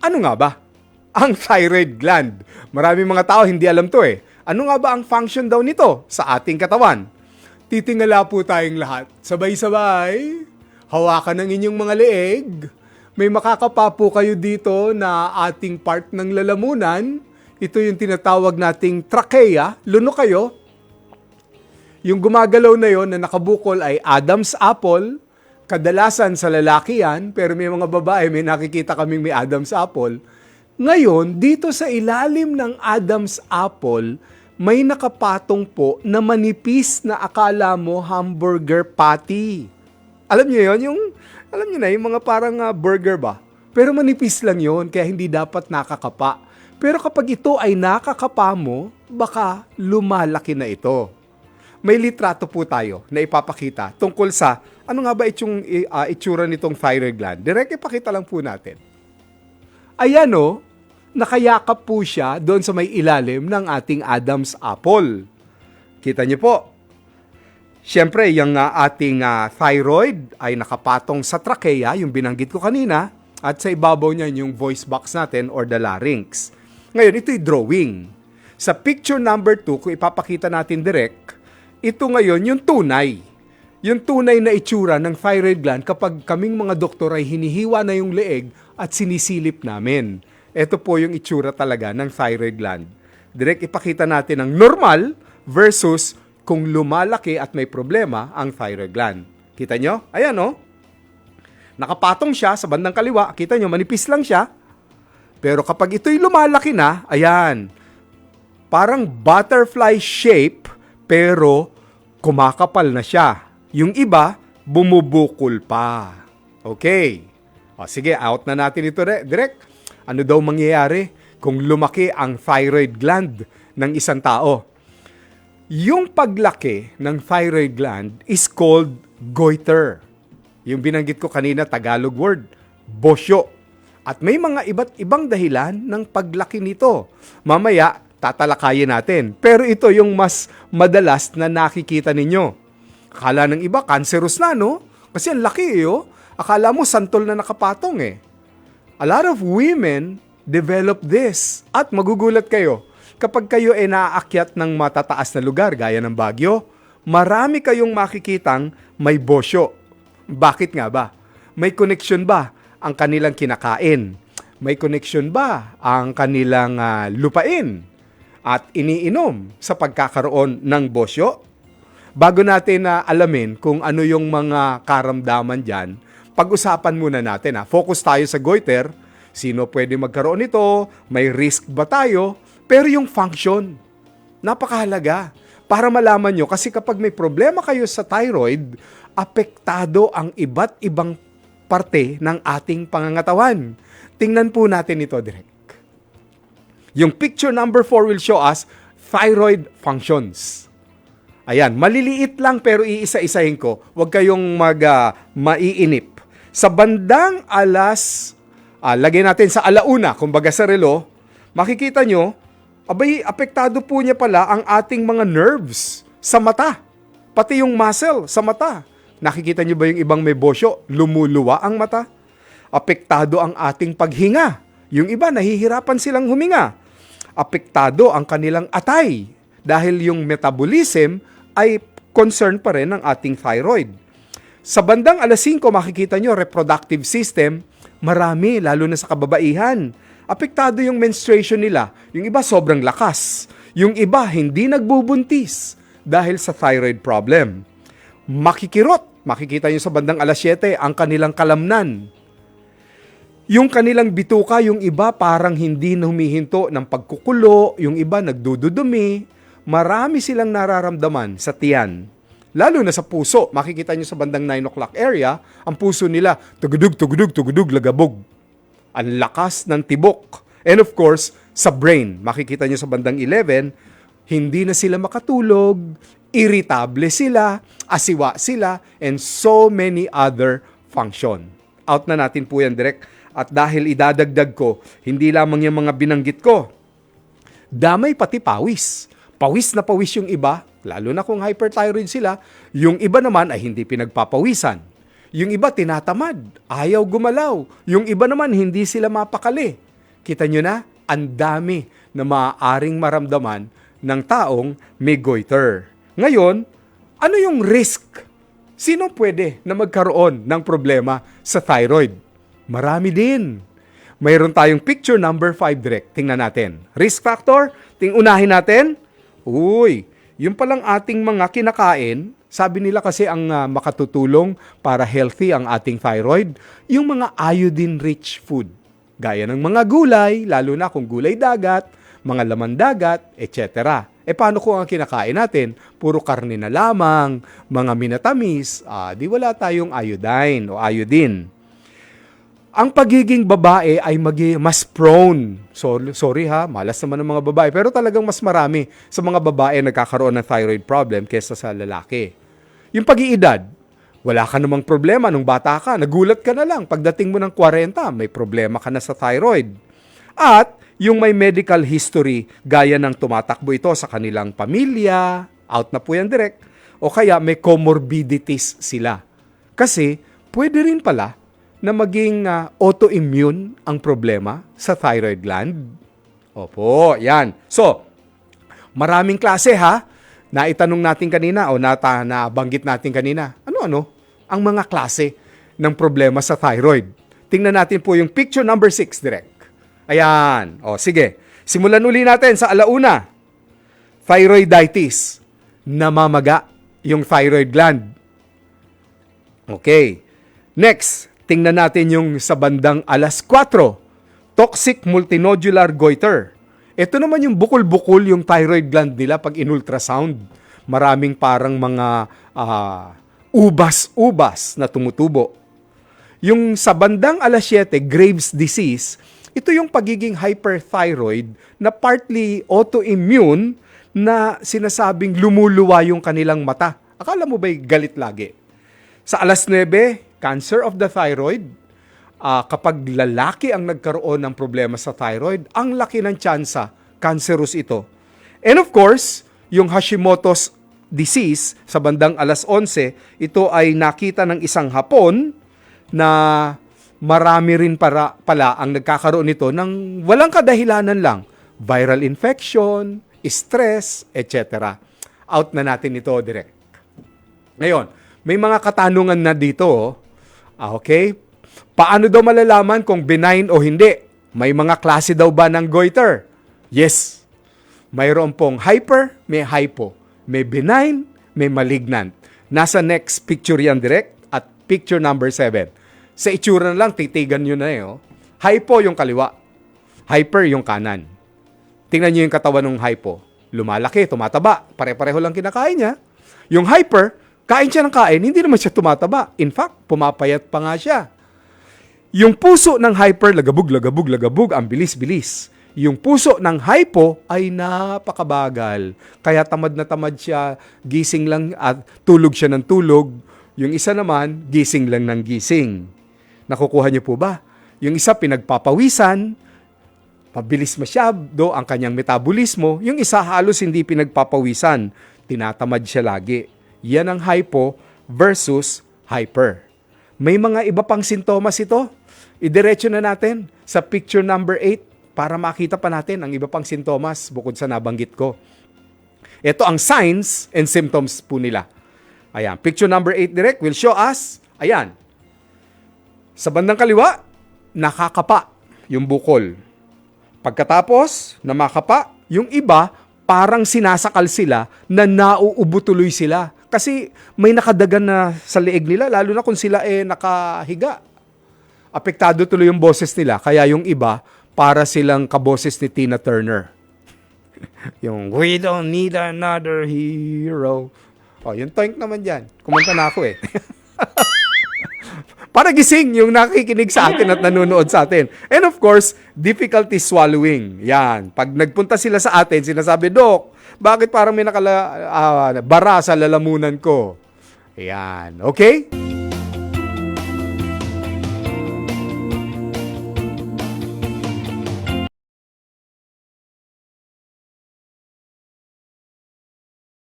Ano nga ba? Ang thyroid gland. Maraming mga tao hindi alam to eh. Ano nga ba ang function daw nito sa ating katawan? Titingala po tayong lahat. Sabay-sabay. Hawakan ng inyong mga leeg. May makakapa po kayo dito na ating part ng lalamunan. Ito yung tinatawag nating trachea. Luno kayo. Yung gumagalaw na yon na nakabukol ay Adam's apple. Kadalasan sa lalaki yan, pero may mga babae, may nakikita kaming may Adam's apple. Ngayon, dito sa ilalim ng Adam's apple, may nakapatong po na manipis na akala mo hamburger patty. Alam niyo yon yung alam niyo na yung mga parang ah, burger ba? Pero manipis lang yon kaya hindi dapat nakakapa. Pero kapag ito ay nakakapa mo, baka lumalaki na ito may litrato po tayo na ipapakita tungkol sa ano nga ba itong uh, itsura nitong thyroid gland. Direct ipakita lang po natin. Ayan o, nakayakap po siya doon sa may ilalim ng ating Adam's apple. Kita niyo po. Siyempre, yung uh, ating uh, thyroid ay nakapatong sa trachea, yung binanggit ko kanina, at sa ibabaw niya yung voice box natin or the larynx. Ngayon, ito'y drawing. Sa picture number 2, kung ipapakita natin direct, ito ngayon yung tunay. Yung tunay na itsura ng thyroid gland kapag kaming mga doktor ay hinihiwa na yung leeg at sinisilip namin. Ito po yung itsura talaga ng thyroid gland. Direct ipakita natin ang normal versus kung lumalaki at may problema ang thyroid gland. Kita nyo? Ayan o. Oh. Nakapatong siya sa bandang kaliwa. Kita nyo, manipis lang siya. Pero kapag ito'y lumalaki na, ayan, parang butterfly shape pero kumakapal na siya. Yung iba, bumubukol pa. Okay. O sige, out na natin ito direct. Ano daw mangyayari kung lumaki ang thyroid gland ng isang tao? Yung paglaki ng thyroid gland is called goiter. Yung binanggit ko kanina, Tagalog word, bosyo. At may mga iba't ibang dahilan ng paglaki nito. Mamaya, tatalakayin natin. Pero ito yung mas madalas na nakikita ninyo. Akala ng iba, cancerous na, no? Kasi ang laki, eh, oh. Akala mo, santol na nakapatong, eh. A lot of women develop this. At magugulat kayo, kapag kayo ay naaakyat ng matataas na lugar, gaya ng Baguio, marami kayong makikitang may bosyo. Bakit nga ba? May connection ba ang kanilang kinakain? May connection ba ang kanilang uh, lupain? At iniinom sa pagkakaroon ng bosyo? Bago natin na alamin kung ano yung mga karamdaman dyan, pag-usapan muna natin. Ha. Focus tayo sa goiter. Sino pwede magkaroon nito? May risk ba tayo? Pero yung function, napakahalaga. Para malaman nyo, kasi kapag may problema kayo sa thyroid, apektado ang iba't ibang parte ng ating pangangatawan. Tingnan po natin ito direct. Yung picture number 4 will show us thyroid functions. Ayan, maliliit lang pero iisa-isahin ko. Huwag kayong mag, uh, maiinip. Sa bandang alas, uh, lagay natin sa alauna, kumbaga sa relo, makikita nyo, abay, apektado po niya pala ang ating mga nerves sa mata. Pati yung muscle sa mata. Nakikita nyo ba yung ibang may bosyo? Lumuluwa ang mata. Apektado ang ating paghinga. Yung iba, nahihirapan silang huminga apektado ang kanilang atay dahil yung metabolism ay concern pa rin ng ating thyroid. Sa bandang alas 5 makikita nyo reproductive system, marami lalo na sa kababaihan. Apektado yung menstruation nila. Yung iba sobrang lakas. Yung iba hindi nagbubuntis dahil sa thyroid problem. Makikirot, makikita nyo sa bandang alas 7 ang kanilang kalamnan yung kanilang bituka, yung iba parang hindi na humihinto ng pagkukulo, yung iba nagdududumi. Marami silang nararamdaman sa tiyan. Lalo na sa puso. Makikita nyo sa bandang 9 o'clock area, ang puso nila, tugudug, tugudug, tugudug, lagabog. Ang lakas ng tibok. And of course, sa brain, makikita nyo sa bandang 11, hindi na sila makatulog, irritable sila, asiwa sila, and so many other function. Out na natin po yan direct at dahil idadagdag ko, hindi lamang yung mga binanggit ko. Damay pati pawis. Pawis na pawis yung iba, lalo na kung hyperthyroid sila. Yung iba naman ay hindi pinagpapawisan. Yung iba tinatamad, ayaw gumalaw. Yung iba naman hindi sila mapakali. Kita nyo na, ang dami na maaaring maramdaman ng taong may goiter. Ngayon, ano yung risk? Sino pwede na magkaroon ng problema sa thyroid? Marami din. Mayroon tayong picture number 5 direct. Tingnan natin. Risk factor, ting unahin natin. Uy, yung palang ating mga kinakain, sabi nila kasi ang ah, makatutulong para healthy ang ating thyroid, yung mga iodine-rich food. Gaya ng mga gulay, lalo na kung gulay dagat, mga laman dagat, etc. E paano kung ang kinakain natin, puro karne na lamang, mga minatamis, ah, di wala tayong iodine o iodine ang pagiging babae ay magi mas prone. So, sorry ha, malas naman ng mga babae. Pero talagang mas marami sa mga babae nagkakaroon ng thyroid problem kaysa sa lalaki. Yung pag-iedad, wala ka namang problema nung bata ka. Nagulat ka na lang. Pagdating mo ng 40, may problema ka na sa thyroid. At yung may medical history, gaya ng tumatakbo ito sa kanilang pamilya, out na po yan direct, o kaya may comorbidities sila. Kasi pwede rin pala na maging ah, autoimmune ang problema sa thyroid gland. Opo, yan. So, maraming klase ha. Naitanong natin kanina o nata, nabanggit natin kanina. Ano-ano? Ang mga klase ng problema sa thyroid. Tingnan natin po yung picture number 6 direct. Ayan. O, sige. Simulan uli natin sa alauna. Thyroiditis. Namamaga yung thyroid gland. Okay. Next, tingnan natin yung sa bandang alas 4. Toxic multinodular goiter. Ito naman yung bukol-bukol yung thyroid gland nila pag in-ultrasound. Maraming parang mga ah, ubas-ubas na tumutubo. Yung sa bandang alas 7, Graves disease, ito yung pagiging hyperthyroid na partly autoimmune na sinasabing lumuluwa yung kanilang mata. Akala mo ba'y galit lagi? Sa alas 9, cancer of the thyroid. Ah, kapag lalaki ang nagkaroon ng problema sa thyroid, ang laki ng tsansa, cancerous ito. And of course, yung Hashimoto's disease sa bandang alas 11, ito ay nakita ng isang Hapon na marami rin para, pala ang nagkakaroon nito ng walang kadahilanan lang. Viral infection, stress, etc. Out na natin ito direct. Ngayon, may mga katanungan na dito. Ah, okay? Paano daw malalaman kung benign o hindi? May mga klase daw ba ng goiter? Yes. Mayroon pong hyper, may hypo. May benign, may malignant. Nasa next picture yan direct at picture number 7. Sa itsura na lang, titigan nyo na eh. Oh. Hypo yung kaliwa. Hyper yung kanan. Tingnan nyo yung katawan ng hypo. Lumalaki, tumataba. Pare-pareho lang kinakain niya. Yung hyper, kain siya ng kain, hindi naman siya tumataba. In fact, pumapayat pa nga siya. Yung puso ng hyper, lagabog, lagabog, lagabog, ang bilis-bilis. Yung puso ng hypo ay napakabagal. Kaya tamad na tamad siya, gising lang at tulog siya ng tulog. Yung isa naman, gising lang ng gising. Nakukuha niyo po ba? Yung isa pinagpapawisan, Pabilis masyado ang kanyang metabolismo, yung isa halos hindi pinagpapawisan, tinatamad siya lagi. Yan ang hypo versus hyper. May mga iba pang sintomas ito. Idiretso na natin sa picture number 8 para makita pa natin ang iba pang sintomas bukod sa nabanggit ko. Ito ang signs and symptoms po nila. Ayan, picture number 8 direct will show us, ayan, sa bandang kaliwa, nakakapa yung bukol. Pagkatapos na makapa, yung iba parang sinasakal sila na nauubo tuloy sila. Kasi may nakadagan na sa leeg nila, lalo na kung sila eh nakahiga. Apektado tuloy yung boses nila. Kaya yung iba, para silang kaboses ni Tina Turner. yung We don't need another hero. Oh, yung toink naman dyan. Kumanta na ako eh. para gising yung nakikinig sa atin at nanonood sa atin. And of course, difficulty swallowing. Yan. Pag nagpunta sila sa atin, sinasabi, Dok, bakit parang may nakala, ah, bara sa lalamunan ko? Yan. Okay?